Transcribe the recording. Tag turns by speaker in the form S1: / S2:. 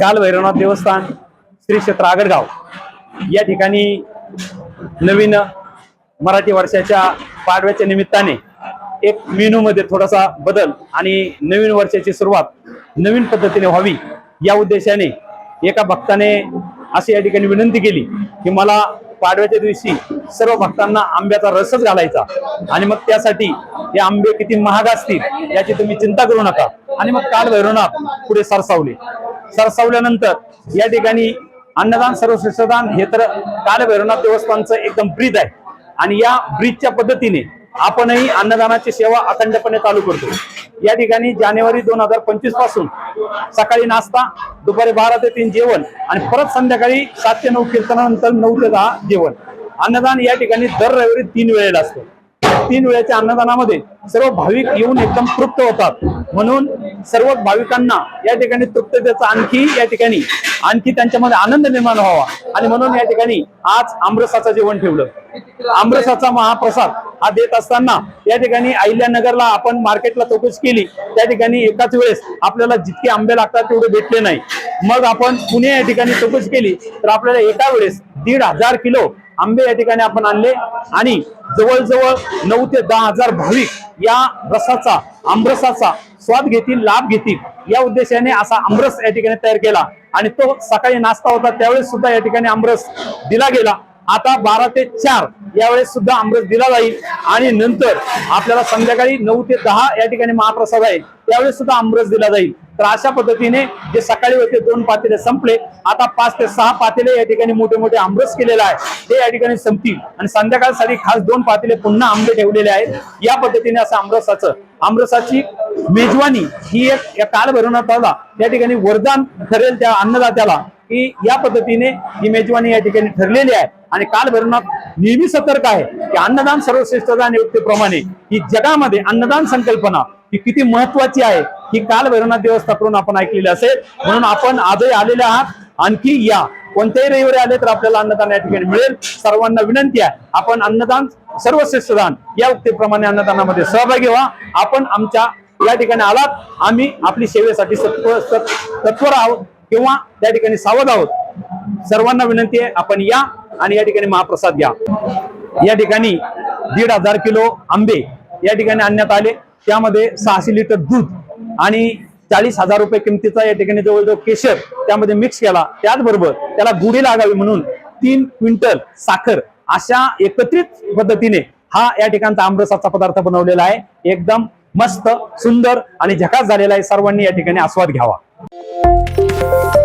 S1: काल भैरवनाथ देवस्थान श्री क्षेत्र आगडगाव या ठिकाणी नवीन मराठी वर्षाच्या पाडव्याच्या निमित्ताने एक मेनूमध्ये थोडासा बदल आणि नवीन वर्षाची सुरुवात नवीन पद्धतीने व्हावी या उद्देशाने एका भक्ताने अशी या ठिकाणी विनंती केली की मला पाडव्याच्या दिवशी सर्व भक्तांना आंब्याचा रसच घालायचा आणि मग त्यासाठी हे आंबे किती महाग असतील याची तुम्ही चिंता करू नका. आणि मग काल भैरवनाथ पुढे सरसावले. सरसावल्यानंतर या ठिकाणी अन्नदान सर्वश्रेष्ठदान हे तर कालभैरवनाथ देवस्थानचं एकदम ब्रीद आहे. आणि या ब्रीजच्या पद्धतीने आपणही अन्नदानाची सेवा अखंडपणे चालू करतो. या ठिकाणी जानेवारी दोन हजार पंचवीसपासून सकाळी नाश्ता दुपारी बारा ते तीन जेवण आणि परत संध्याकाळी सात ते नऊ कीर्तनानंतर नऊ ते दहा जेवण. अन्नदान या ठिकाणी दर रविवारी तीन वेळेला असतं. तीन वेळेच्या अन्नदानामध्ये सर्व भाविक येऊन एकदम तृप्त होतात. म्हणून सर्व भाविकांना या ठिकाणी तृप्ततेचा आणखी या ठिकाणी आणखी त्यांच्यामध्ये आनंद निर्माण व्हावा. आणि म्हणून या ठिकाणी आज आमरसाचं जेवण ठेवलं. आमरसाचा महाप्रसाद हा देत असताना या ठिकाणी अहिल्यानगरला आपण मार्केटला चौकशी केली. त्या ठिकाणी एकाच वेळेस आपल्याला जितके आंबे लागतात तेवढे भेटले नाही. मग आपण पुणे या ठिकाणी चौकशी केली तर आपल्याला एका वेळेस दीड हजार किलो आंबे या ठिकाणी आपण आणले. आणि जवळजवळ नऊ ते दहा हजार भाविक या रसाचा आमरसाचा स्वाद घेतील लाभ घेतील. या उद्देशाने असा आमरस या ठिकाणी तयार केला. आणि तो सकाळी नाश्ता होता त्यावेळेस सुद्धा या ठिकाणी आमरस दिला गेला. आता बारा ते चार यावेळेस सुद्धा आमरस दिला जाईल. आणि नंतर आपल्याला संध्याकाळी नऊ ते दहा या ठिकाणी महाप्रसाद आहे त्यावेळेस सुद्धा आमरस दिला जाईल. तर अशा पद्धतीने जे सकाळी होते दोन पातेले संपले. आता पाच ते सहा पातेले या ठिकाणी मोठे मोठे आंब्रस केलेले आहे ते या ठिकाणी संपतील. आणि संध्याकाळसाठी खास दोन पातेले पुन्हा आंबे ठेवलेले आहेत. या पद्धतीने असं आमरसाचं आमरसाची मेजवानी ही एक या काल भरवण्यात आला. त्या ठिकाणी वरदान ठरेल त्या अन्नदात्याला. की या पद्धतीने ही मेजवानी या ठिकाणी ठरलेली आहे. आणि काल भरणात नेहमी सतर्क आहे की अन्नदान सर्वश्रेष्ठदान नियुक्तीप्रमाणे ही जगामध्ये अन्नदान संकल्पना ही किती महत्वाची आहे ही काल भैरवनाथ देवस्थाकडून आपण ऐकलेली असेल. म्हणून आपण आजही आलेले आहात. आणखी या कोणत्याही रविवारी आले तर आपल्याला अन्नदान या ठिकाणी मिळेल. सर्वांना विनंती आहे आपण अन्नदान सर्वश्रेष्ठदान या उक्तीप्रमाणे अन्नदानामध्ये सहभागी व्हा. आपण आमच्या या ठिकाणी आलात. आम्ही आपली सेवेसाठी सत्व सत्- तत्पर आहोत किंवा त्या ठिकाणी सावध आहोत. सर्वांना विनंती आहे आपण या आणि या ठिकाणी महाप्रसाद घ्या. या ठिकाणी दीड हजार किलो आंबे या ठिकाणी आणण्यात आले. त्यामध्ये सहाशे लिटर दूध आणि चाळीस हजार रुपये किमतीचा या ठिकाणी जवळजवळ केशर त्यामध्ये मिक्स केला. त्याचबरोबर त्याला गुढी लागावी म्हणून तीन क्विंटल साखर अशा एकत्रित पद्धतीने हा या ठिकाणचा आमरसाचा पदार्थ बनवलेला आहे. एकदम मस्त सुंदर आणि झकास झालेला आहे. सर्वांनी या ठिकाणी आस्वाद घ्यावा. Música